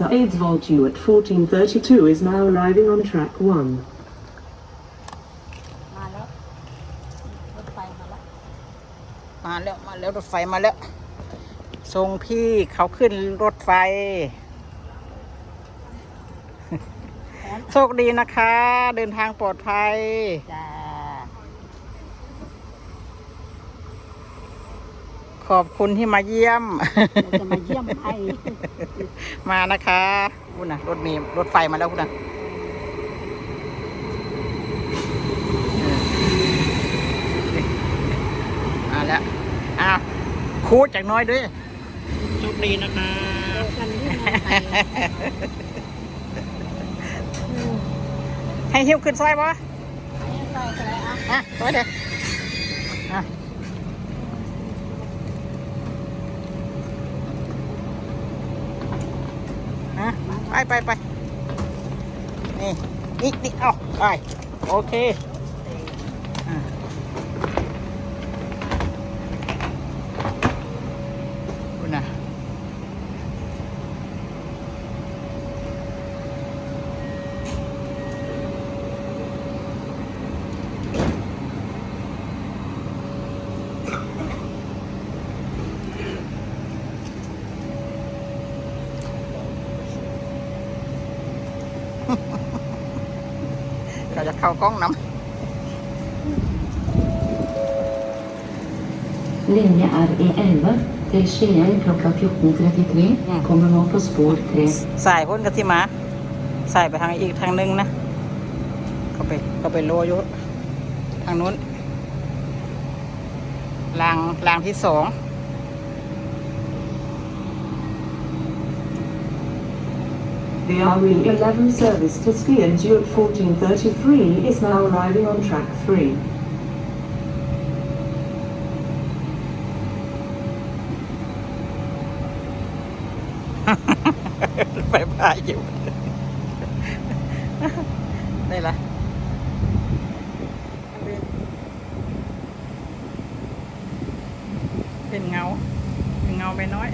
AIDS Voltu at 1432 is now arriving on track 1. มาแล้ว รถไฟมาแล้ว มาแล้ว มาแล้ว รถไฟมาแล้วส่งพี่เขาขึ้นรถไฟ โชคดีนะคะ เดินทางปลอดภัย จ้า ขอบคุณที่มาเยี่ยม เราจะมาเยี่ยมให้มานะคะคุณนะรถเมล์รถไฟมาแล้วคุณนะมาแล้วอ้าวคูดจากน้อยด้วยโชคดีนะคะกันที่มอไซค์ให้หิ้วขึ้นซอยปะ ให้ซอยอะไรอะ อะซอยเดี๋ยวอะ อะไปไปไปนี่นี่นี่เอาไปโอเค เราจะเข้ากล้องน้ Linje RE11 til Skien klokka 14.33 kommer nå på spor 3. ำสายพ้นกันที่มาสายไปทางอีกทางหนึงนะเขาไปเขาไปโลอยู่ทางนู้นรางรางที่สอง The RE11 service to Skien due at 1433 is now arriving on track 3. ไปพายอยู่ได้ละเป็นเงา เป็นเงาไปน้อย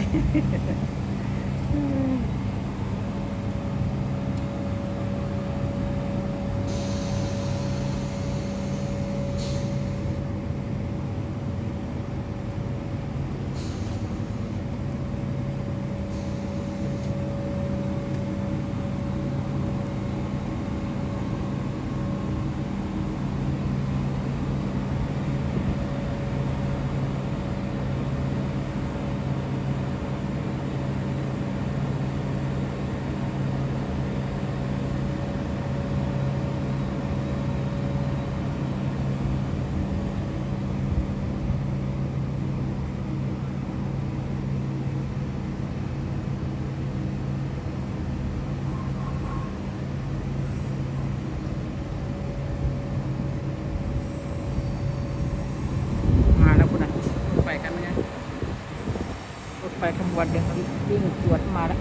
มาแล้วคุณนะรถไฟกันไหมเนี่ยรถไฟขบ วันเดียวมันวิ่งสวนมาแล้ว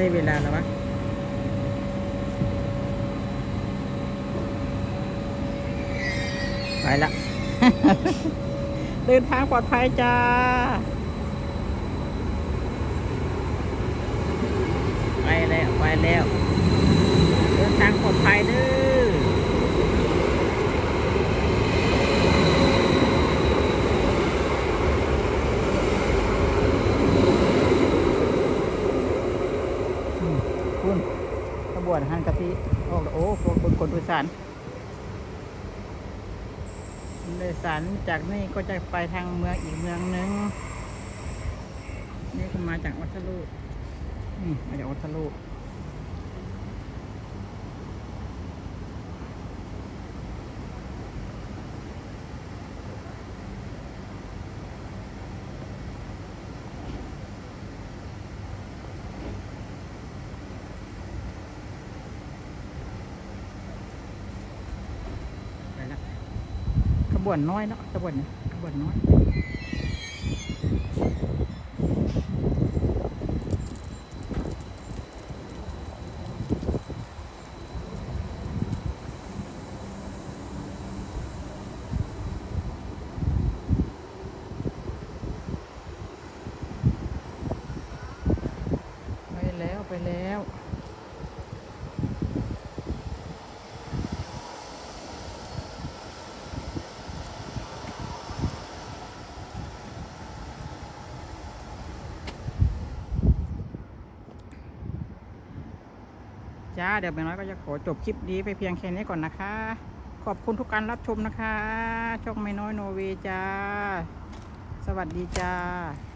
ไม่ได้เวลาแล้ววะไปละ เดินทางปลอดภัยจ้าไปแล้ว ไปแล้ว เดินทางปลอดภัยเด้ออืมคุณ อนหันกะทิออกแล้วโอ้คนคนคนโดยสารโดยสารจากนี่ก็จะไปทางเมืองอีกเมืองหนึงนี่คือมาจากวัทลุนี่มาจากวัทลุ วนน้อยเนาะขบวนเนี่ยขบวนน้อย ไปแล้วไปแล้ว จ้า เดี๋ยวไปน้อยก็จะขอจบคลิปนี้ไปเพียงแค่นี้ก่อนนะคะ ขอบคุณทุกการรับชมนะคะ ช่องไม่น้อยโนเวจ้า สวัสดีจ้า